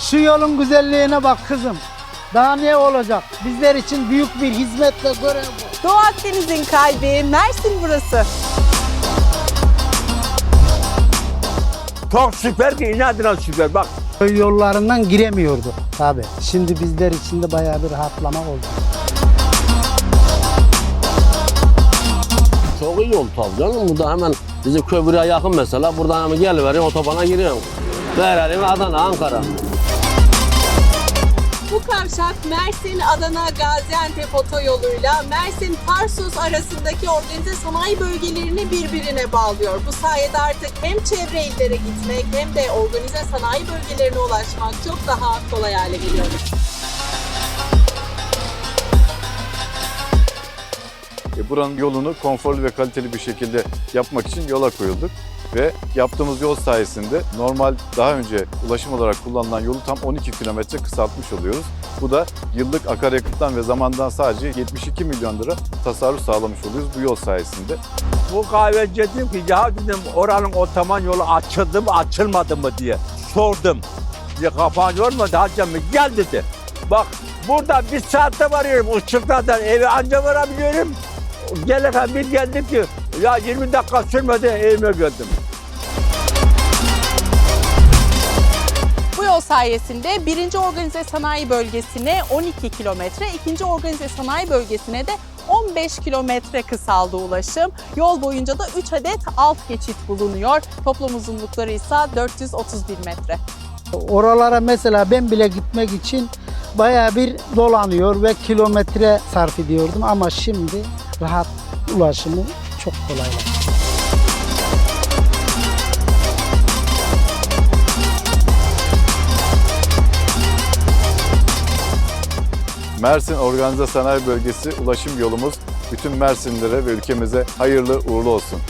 Şu yolun güzelliğine bak kızım. Daha ne olacak? Bizler için büyük bir hizmetle görev bu. Doğu Akdeniz'in kalbi Mersin burası. Çok süper ki inadına süper. Bak Köy yollarından giremiyordu tabi. Şimdi bizler için de bayağı bir rahatlama oldu. Çok iyi oldu tabii canım. Bu da hemen bizim köy buraya yakın mesela. Buradan hemen geliveriyorum otobana giriyorum. Verelim Adana, Ankara. Bu kavşak Mersin, Adana, Gaziantep otoyoluyla Mersin, Tarsus arasındaki organize sanayi bölgelerini birbirine bağlıyor. Bu sayede artık hem çevre illere gitmek hem de organize sanayi bölgelerine ulaşmak çok daha kolay hale geliyor. E, buranın yolunu konforlu ve kaliteli bir şekilde yapmak için yola koyulduk. Ve yaptığımız yol sayesinde normal daha önce ulaşım olarak kullanılan yolu tam 12 kilometre kısaltmış oluyoruz. Bu da yıllık akaryakıttan ve zamandan sadece 72 milyon lira tasarruf sağlamış oluyoruz bu yol sayesinde. bu kahveci dedim ki ya dedim oranın otoman yolu açıldı mı açılmadı mı diye sordum. Ya kafan yormadı hacım mı gel dedi. Bak burada bir saatte varıyorum Işıklar'dan eve anca varabiliyorum. Gelirken bir geldi ki ya 20 dakika sürmedi evime geldim. Bu yol sayesinde birinci organize sanayi bölgesine 12 kilometre, ikinci organize sanayi bölgesine de 15 kilometre kısaldı ulaşım. Yol boyunca da 3 adet alt geçit bulunuyor. Toplam uzunlukları ise 431 metre. Oralara mesela ben bile gitmek için bayağı bir dolanıyor ve kilometre sarf ediyordum ama şimdi rahat ulaşımı çok kolaylaştı. Mersin Organize Sanayi Bölgesi ulaşım yolumuz bütün Mersinlilere ve ülkemize hayırlı uğurlu olsun.